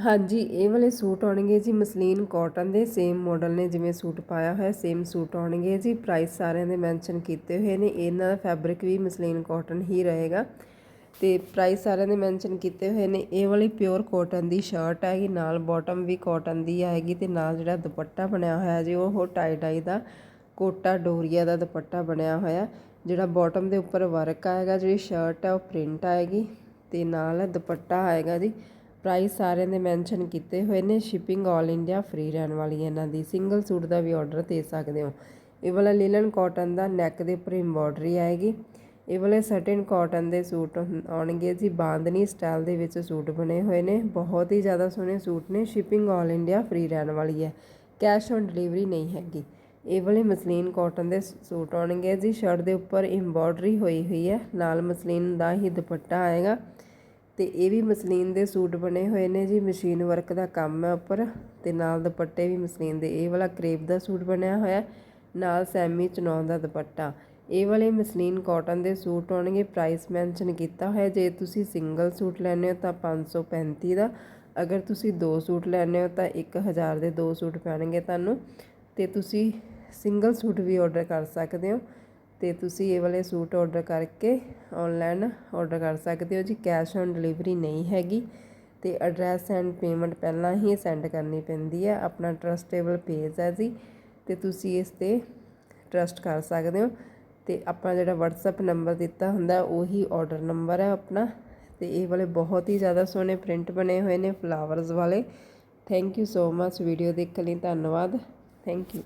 ਹਾਂਜੀ, ਇਹ ਵਾਲੇ ਸੂਟ ਆਉਣਗੇ ਜੀ ਮਸਲੀਨ ਕਾਟਨ ਦੇ ਸੇਮ ਮਾਡਲ ਨੇ ਜਿਵੇਂ ਸੂਟ ਪਾਇਆ ਹੋਇਆ ਸੇਮ ਸੂਟ ਆਉਣਗੇ ਜੀ। ਪ੍ਰਾਈਸ ਸਾਰਿਆਂ ਦੇ ਮੈਂਸ਼ਨ ਕੀਤੇ ਹੋਏ ਨੇ, ਇਹਨਾਂ ਦਾ ਫੈਬਰਿਕ ਵੀ ਮਸਲੀਨ ਕਾਟਨ ਹੀ ਰਹੇਗਾ। ਤੇ ਪ੍ਰਾਈਸ ਸਾਰਿਆਂ ਦੇ ਮੈਂਸ਼ਨ ਕੀਤੇ ਹੋਏ ਨੇ, ਇਹ ਵਾਲੀ ਪਿਓਰ ਕਾਟਨ ਦੀ ਸ਼ਰਟ ਹੈਗੀ, ਨਾਲ ਬਾਟਮ ਵੀ ਕਾਟਨ ਦੀ ਆਏਗੀ ਤੇ ਨਾਲ ਜਿਹੜਾ ਦੁਪੱਟਾ ਬਣਿਆ ਹੋਇਆ ਜੀ, ਉਹ ਟਾਈ ਡਾਈ ਦਾ ਕੋਟਾ ਡੋਰੀਆ ਦਾ ਦੁਪੱਟਾ ਬਣਿਆ ਹੋਇਆ, ਜਿਹੜਾ ਬਾਟਮ ਦੇ ਉੱਪਰ ਵਰਕ ਆਏਗਾ, ਜਿਹੜੀ ਸ਼ਰਟ ਹੈ ਉਹ ਪ੍ਰਿੰਟ ਆਏਗੀ ਤੇ ਨਾਲ ਦੁਪੱਟਾ ਆਏਗਾ ਜੀ। ਪ੍ਰਾਈਸ ਸਾਰਿਆਂ ਦੇ ਮੈਂਸ਼ਨ ਕੀਤੇ ਹੋਏ ਨੇ। ਸ਼ਿਪਿੰਗ 올 ਇੰਡੀਆ ਫ੍ਰੀ ਰਹਿਣ ਵਾਲੀ ਹੈ ਇਹਨਾਂ ਦੀ। ਸਿੰਗਲ ਸੂਟ ਦਾ ਵੀ ਆਰਡਰ ਦੇ ਸਕਦੇ ਹੋ। ਇਹ ਵਾਲਾ ਲਿਲਨ ਕਾਟਨ ਦਾ ਨੈਕ ਦੇ ਉੱਪਰ ਐਮਬੋਡਰੀ ਆਏਗੀ। ਇਹ ਵਾਲੇ ਸਟਨ ਕਾਟਨ ਦੇ ਸੂਟ ਆਉਣਗੇ ਜੀ। ਬਾਂਦਨੀ ਸਟਾਈਲ ਦੇ ਵਿੱਚ ਸੂਟ ਬਣੇ ਹੋਏ ਨੇ। ਬਹੁਤ ਹੀ ਜ਼ਿਆਦਾ ਸੋਹਣੇ ਸੂਟ ਨੇ। ਸ਼ਿਪਿੰਗ 올 ਇੰਡੀਆ ਫ੍ਰੀ ਰਹਿਣ ਵਾਲੀ ਹੈ। ਕੈਸ਼ ਔਨ ਡਿਲੀਵਰੀ ਨਹੀਂ ਹੈਗੀ। ਇਹ ਵਾਲੇ ਮਸਲੀਨ ਕਾਟਨ ਦੇ ਸੂਟ ਆਉਣਗੇ ਜੀ। ਸ਼ਰਟ ਦੇ ਉੱਪਰ ਐਮਬੋਡਰੀ ਹੋਈ ਹੋਈ ਹੈ। ਨਾਲ ਮਸਲੀਨ ਦਾ ਹੀ ਦੁਪੱਟਾ ਆਏਗਾ। ਤੇ ਇਹ ਵੀ ਮਸਲੀਨ ਦੇ ਸੂਟ ਬਣੇ ਹੋਏ ਨੇ ਜੀ, ਮਸ਼ੀਨ ਵਰਕ ਦਾ ਕੰਮ ਹੈ ਉੱਪਰ ਤੇ ਨਾਲ ਦੁਪੱਟੇ ਵੀ ਮਸਲੀਨ ਦੇ, ਇਹ ਵਾਲਾ ਕਰੇਪ ਦਾ ਸੂਟ ਬਣਿਆ ਹੋਇਆ ਨਾਲ ਸੈਮੀ ਚਨੌਨ ਦਾ ਦੁਪੱਟਾ। ਇਹ ਵਾਲੇ ਮਸਲੀਨ ਕਾਟਨ ਦੇ ਸੂਟ ਆਉਣਗੇ ਪ੍ਰਾਈਸ ਮੈਂਸ਼ਨ ਕੀਤਾ ਹੋਇਆ ਜੇ ਤੁਸੀਂ ਸਿੰਗਲ ਸੂਟ ਲੈਣੇ ਹੋ ਤਾਂ 535 ਦਾ, ਅਗਰ ਤੁਸੀਂ ਦੋ ਸੂਟ ਲੈਣੇ ਹੋ ਤਾਂ 1000 ਦੇ ਦੋ ਸੂਟ ਪੈਣਗੇ ਤੁਹਾਨੂੰ, ਤੇ ਤੁਸੀਂ ਸਿੰਗਲ ਸੂਟ ਵੀ ਆਰਡਰ ਕਰ ਸਕਦੇ ਹੋ। ਅਤੇ ਤੁਸੀਂ ਇਹ ਵਾਲੇ ਸੂਟ ਔਡਰ ਕਰਕੇ ਔਨਲਾਈਨ ਔਡਰ ਕਰ ਸਕਦੇ ਹੋ ਜੀ। ਕੈਸ਼ ਔਨ ਡਿਲੀਵਰੀ ਨਹੀਂ ਹੈਗੀ ਅਤੇ ਐਡਰੈਸ ਐਂਡ ਪੇਮੈਂਟ ਪਹਿਲਾਂ ਹੀ ਸੈਂਡ ਕਰਨੀ ਪੈਂਦੀ ਹੈ। ਆਪਣਾ ਟਰਸਟੇਬਲ ਪੇਜ ਹੈ ਜੀ ਅਤੇ ਤੁਸੀਂ ਇਸ ਤੇ ਟਰਸਟ ਕਰ ਸਕਦੇ ਹੋ ਅਤੇ ਆਪਾਂ ਜਿਹੜਾ WhatsApp ਨੰਬਰ ਦਿੱਤਾ ਹੁੰਦਾ ਉਹੀ ਆਰਡਰ ਨੰਬਰ ਹੈ ਆਪਣਾ ਅਤੇ ਇਹ ਵਾਲੇ ਬਹੁਤ ਹੀ ਜ਼ਿਆਦਾ ਸੋਹਣੇ ਪ੍ਰਿੰਟ ਬਣੇ ਹੋਏ ਨੇ ਫਲਾਵਰਸ ਵਾਲੇ। Thank you so much video ਦੇਖਣ ਲਈ ਧੰਨਵਾਦ। Thank you